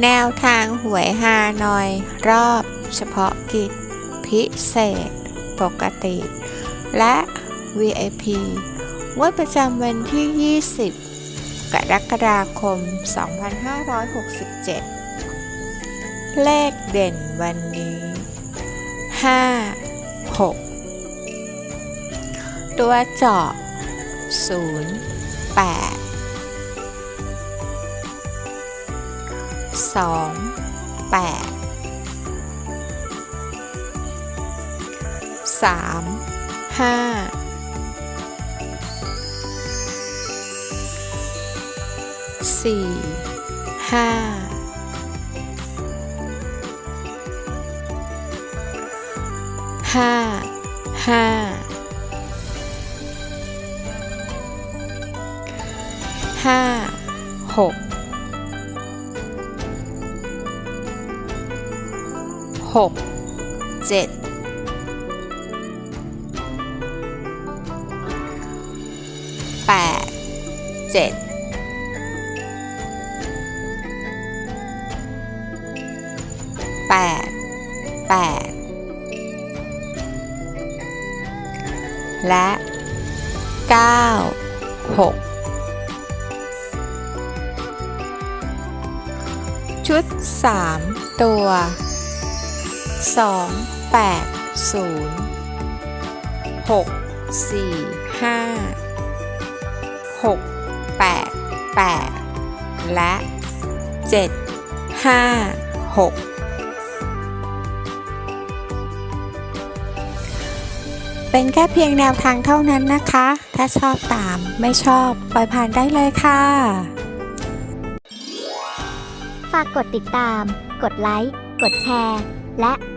แนวทางหวยฮานอย รอบเฉพาะกิจ พิเศษ ปกติ และ VIP งวดประจำวันที่ 20 กรกฎาคม 2567 เลขเด่นวันนี้ 5 6 ตัวเจาะ0 8 สองแปดสามห้าสี่ห้าห้าห้าห้าหก หกเจ็ดแปดเจ็ดแปดแปดและเก้าหกชุดสามตัว สองแปดศูนย์หกสี่ห้าหกแปดแปดและเจ็ดห้าหกเป็นแค่เพียงแนวทางเท่านั้นนะคะ ถ้าชอบตามไม่ชอบ ปล่อยผ่านได้เลยค่ะ ฝากกดติดตาม กดไลค์ กดแชร์ และ